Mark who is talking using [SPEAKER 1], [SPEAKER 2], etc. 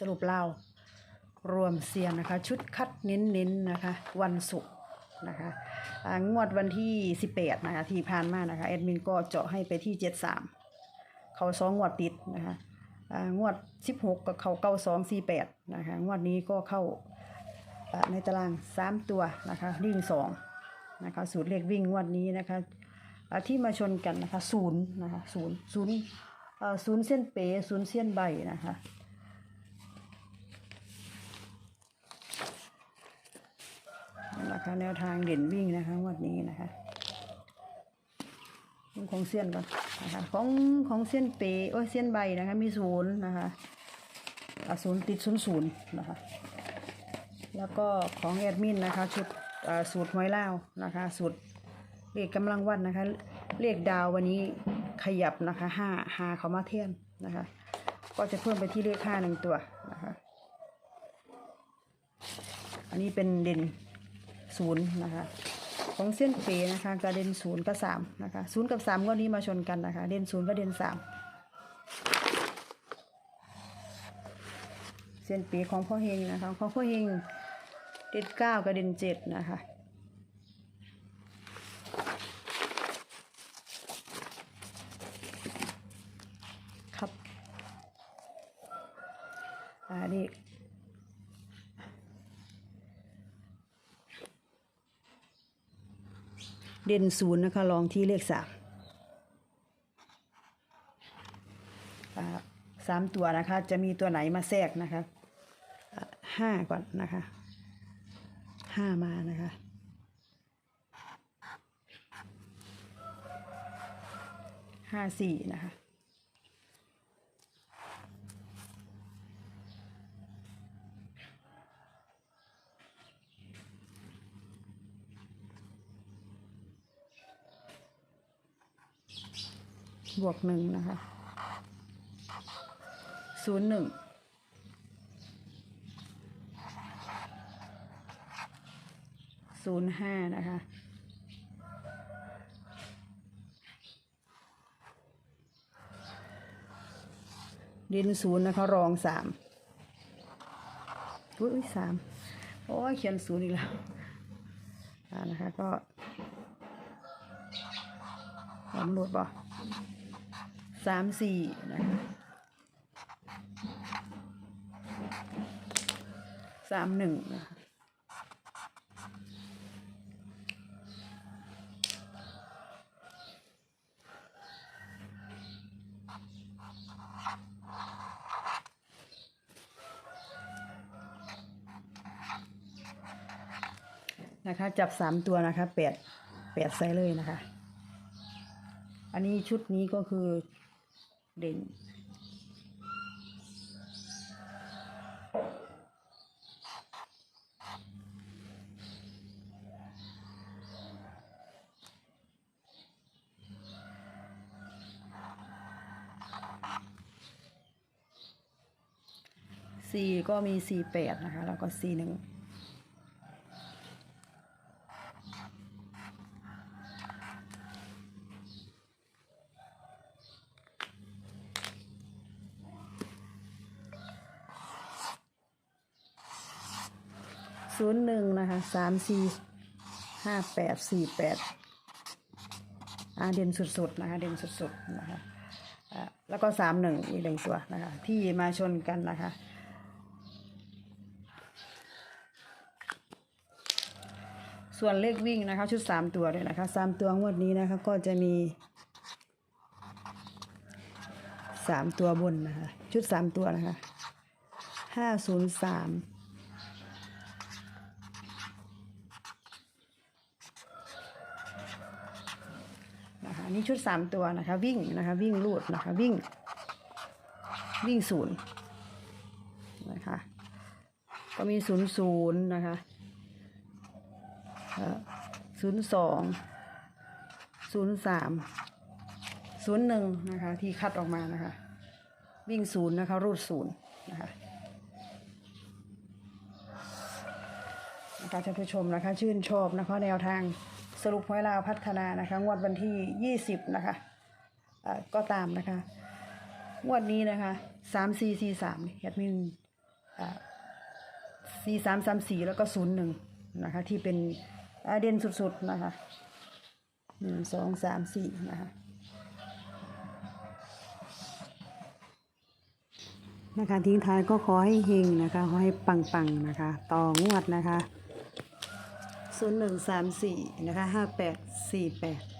[SPEAKER 1] สรุปเล่ารวมเซียนนะคะ ชุดคัดเน้นๆนะคะ วันศุกร์นะคะงวดวันที่ 18 นะคะ ที่ผ่านมานะคะแอดมินก็เจาะให้ไปที่ 73 เขาสองงวดติดนะคะงวด 16กับเขาเก้าสองสี่แปดนะคะงวดนี้ก็เข้าในตาราง 3 ตัวนะคะวิ่ง2นะคะสูตรเลขวิ่งงวดนี้นะคะที่มาชนกันนะคะศูนย์นะคะศูนย์ศูนย์ศูนย์เส้นเป๋ศูนย์เส้นใบนะคะ นะคะ แนวทางเด่นวิ่งนะคะวันนี้นะคะของเซียนก่อนนะคะของของเซียนเปโอ้ยเซียนใบนะคะ มีศูนย์นะคะอะศูนย์ติดศูนย์ศูนย์นะคะ แล้วก็ของแอดมินนะคะชุดอ่าสูตรหวยเล่านะคะสูตรเลขกำลังวันนะคะ เลขดาววันนี้ขยับนะคะห้าหาเขามาเทียนนะคะ ก็จะเพิ่มไปที่เลขห้าหนึ่งตัวนะคะ อันนี้เป็นเด่น ศูนย์นะคะของเส้นเปนะคะกระเด็นศูนย์กับสามนะคะศูนย์กับสามก็นี้มาชนกันนะคะ เด่นศูนย์กับเด่นสามเส้นเปของพ่อเฮงนะคะของพ่อเฮงเด่นเก้ากับเด่นเจ็ดนะคะครับอ่านี่ เด่นศูนย์นะคะลองที่เลขสามสามตัวนะคะ จะมีตัวไหนมาแทรกนะคะห้าก่อนนะคะห้ามานะคะห้าสี่นะคะ บวกหนึ่งนะคะศูนย์หนึ่งศูนย์ห้านะคะเด่นศูนย์นะคะรองสามอุ้ยสามโอ้ยเขียนศูนย์อีกแล้วอ่านะคะก็สำรวจบ่ สามสี่นะคะสามหนึ่งนะคะนะคะจับสามตัวนะคะแปดแปดไซเลยนะคะ อันนี้ชุดนี้ก็คือ ดึง C ก็มีสี่แปดนะคะ แล้วก็สี่หนึ่ง ศูนย์หนึ่งนะคะสามสี่ห้าแปดสี่แปดอ่าเด่นสุดๆนะคะเด่นสุดๆนะคะแล้วก็สามหนึ่งอีกหนึ่งตัวนะคะที่มาชนกันนะคะส่วนเลขวิ่งนะคะชุดสามตัวเลยนะคะสามตัวงวดนี้นะคะก็จะมีสามตัวบนนะคะ ชุดสามตัวนะคะห้าศูนย์สามันนี้ชุดสามตัวนะคะ วิ่งนะคะ วิ่งลูดนะคะ วิ่ง วิ่งศูนย์นะคะ ก็มีศูนย์ศูนย์นะคะศูนย์สองศูนย์สามศูนย์หนึ่งนะคะ ที่คัดออกมานะคะ วิ่งศูนย์นะคะ รูดศูนย์นะคะนะคะท่านผู้ชมนะคะ ชื่นชอบนะคะแนวทาง สรุปหวยลาวพัฒนานะคะ งวดวันที่ 20 นะคะอ่าก็ตามนะคะ งวดนี้นะคะ 3 4 4 3แอดมินสี่สามสามสี่แล้วก็ศูนย์หนึ่งนะคะ ที่เป็นเด่นสุดๆ นะคะหนึ่งสองสามสี่นะคะนะคะทิ้งท้ายก็ขอให้เฮงนะคะ ขอให้ปังๆนะคะ ต่องวดนะคะ 0134นะคะ5848